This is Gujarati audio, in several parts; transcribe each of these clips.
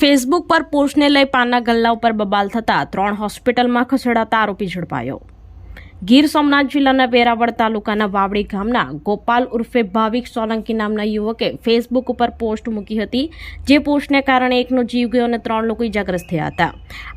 ફેસબુક પર પોસ્ટને લઈ પાનના ગલ્લા ઉપર બબાલ થતા ત્રણ હોસ્પિટલમાં ખસેડાતા આરોપી ઝડપાયો. ગીર સોમનાથ જિલ્લાના વેરાવળ તાલુકાના વાવડી ગામના ગોપાલ ઉર્ફે ભાવિક સોલંકી નામના યુવકે ફેસબુક ઉપર પોસ્ટ મૂકી હતી, જે પોસ્ટને કારણે એકનો જીવ ગયો અને ત્રણ લોકો ઇજાગ્રસ્ત થયા હતા.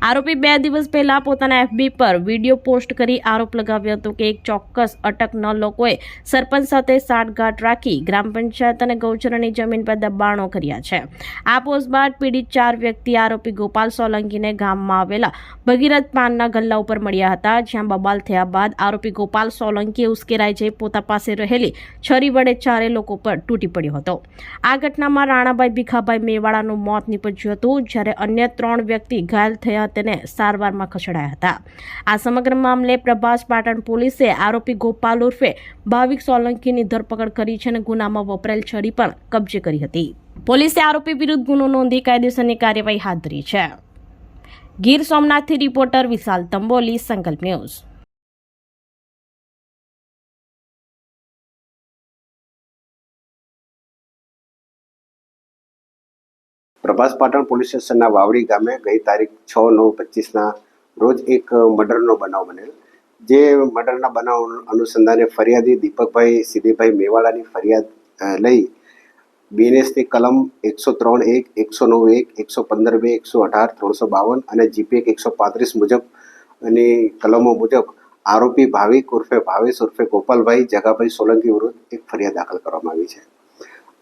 આરોપી બે દિવસ પહેલા પોતાના એફબી પર વીડિયો પોસ્ટ કરી આરોપ લગાવ્યો હતો કે એક ચોક્કસ અટક ન લોકોએ સરપંચ સાથે સાઠગાંઠ રાખી ગ્રામ પંચાયત અને ગૌચરની જમીન પર દબાણો કર્યા છે. આ પોસ્ટ બાદ પીડિત ચાર વ્યક્તિ આરોપી ગોપાલ સોલંકીને ગામમાં આવેલા ભગીરથ પાનના ગલ્લા ઉપર મળ્યા હતા, જ્યાં બબાલ થયા બાદ આરોપી ગોપાલ સોલંકીએ ઉશ્કેરાઈ જઈ પોતા પાસે રહેલી છરી વડે ચારે લોકો પર તૂટી પડ્યો હતો. આ ઘટનામાં રાણાભાઈ ભીખાભાઈ મેવાડાનું મોત નીપજ્યું હતું, જ્યારે અન્ય ત્રણ વ્યક્તિ ઘાયલ થયા તેને સારવારમાં ખસેડાયા હતા. આ સમગ્ર મામલે પ્રભાસ પાટણ પોલીસે આરોપી ગોપાલ ઉર્ફે ભાવિક સોલંકીની ધરપકડ કરી છે અને ગુનામાં વપરાયેલ છરી પણ કબજે કરી હતી. પોલીસે આરોપી વિરુદ્ધ ગુનો નોંધી કાયદેસરની કાર્યવાહી હાથ ધરી છે. ગીર સોમનાથથી reporter Vishal Tamboli, Sankalp news. Prabhas Patan police સ્ટેશનના વાવડી ગામે ગઈ તારીખ છ નવ પચીસના રોજ એક મર્ડરનો બનાવ બનેલો. જે મર્ડરના બનાવ અનુસંધાને ફરિયાદી દીપકભાઈ સિદ્ધિભાઈ મેવાડાની ફરિયાદ લઈ બીએનએસની કલમ એકસો ત્રણ એક, એકસો નવ એક, એકસો પંદર બે, એકસો અઢાર, ત્રણસો બાવન અને જીપીએક એકસો પાંત્રીસ મુજબ અને કલમો મુજબ આરોપી ભાવિક ઉર્ફે ભાવેશ ઉર્ફે ગોપાલભાઈ જગાભાઈ સોલંકી વિરુદ્ધ એક ફરિયાદ દાખલ કરવામાં આવી છે.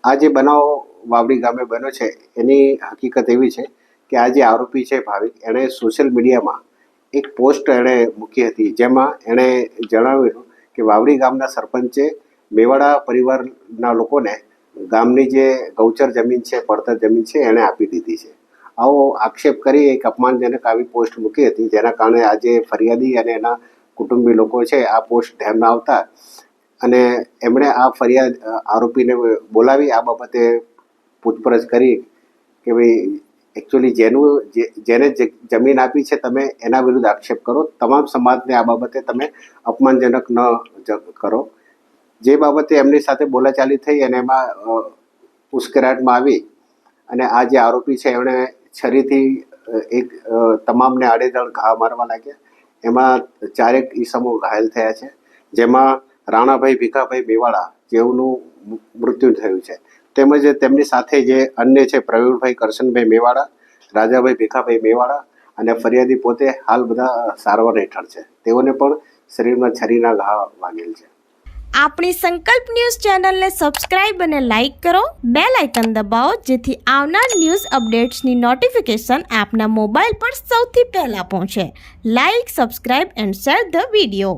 આ જે બનાવ વાવડી ગામે બન્યો છે, એની હકીકત એવી છે કે આ જે આરોપી છે ભાવિક, એણે સોશિયલ મીડિયામાં એક પોસ્ટ એણે મૂકી હતી, જેમાં એણે જણાવ્યું કે વાવડી ગામના સરપંચે મેવાડા પરિવારના લોકોને ગામની જે ગૌચર જમીન છે, પડતર જમીન છે, એણે આપી દીધી છે. આવો આક્ષેપ કરી એક અપમાનજનક આવી પોસ્ટ મૂકી હતી, જેના કારણે આજે ફરિયાદી અને એના કુટુંબી લોકો છે, આ પોસ્ટ ધ્યાનમાં આવતા અને એમણે આ ફરિયાદ આરોપીને બોલાવી. આ બાબતે પૂછપરછ કરી કે ભાઈ એકચ્યુઅલી જેનું જેને જમીન આપી છે, તમે એના વિરુદ્ધ આક્ષેપ કરો. તમામ સમાજને આ બાબતે તમે અપમાનજનક ન કરો. જે બાબતે એમની સાથે બોલાચાલી થઈ અને એમાં ઉશ્કેરાટમાં આવી અને આ જે આરોપી છે, એમણે છરીથી એક તમામને આડેધડ ઘા મારવા લાગ્યા. એમાં ચારેક ઈસમો ઘાયલ થયા છે. જેમાં રાણાભાઈ ભીખાભાઈ મેવાડા જેઓનું મૃત્યુ થયું છે. તેમજ તેમની સાથે જે અન્ય છે પ્રવીણભાઈ કરશનભાઈ મેવાડા, રાજાભાઈ ભીખાભાઈ મેવાડા અને ફરિયાદી પોતે હાલ બધા સારવાર હેઠળ છે. તેઓને પણ શરીરમાં છરીના ઘા વાગેલ છે. આપણી સંકલ્પ ન્યૂઝ ચેનલને સબસ્ક્રાઇબ અને લાઇક કરો. બે લાઇકન દબાવો જેથી આવનાર ન્યૂઝ અપડેટ્સની નોટિફિકેશન આપના મોબાઈલ પર સૌથી પહેલાં પહોંચે. Like, subscribe and share the video.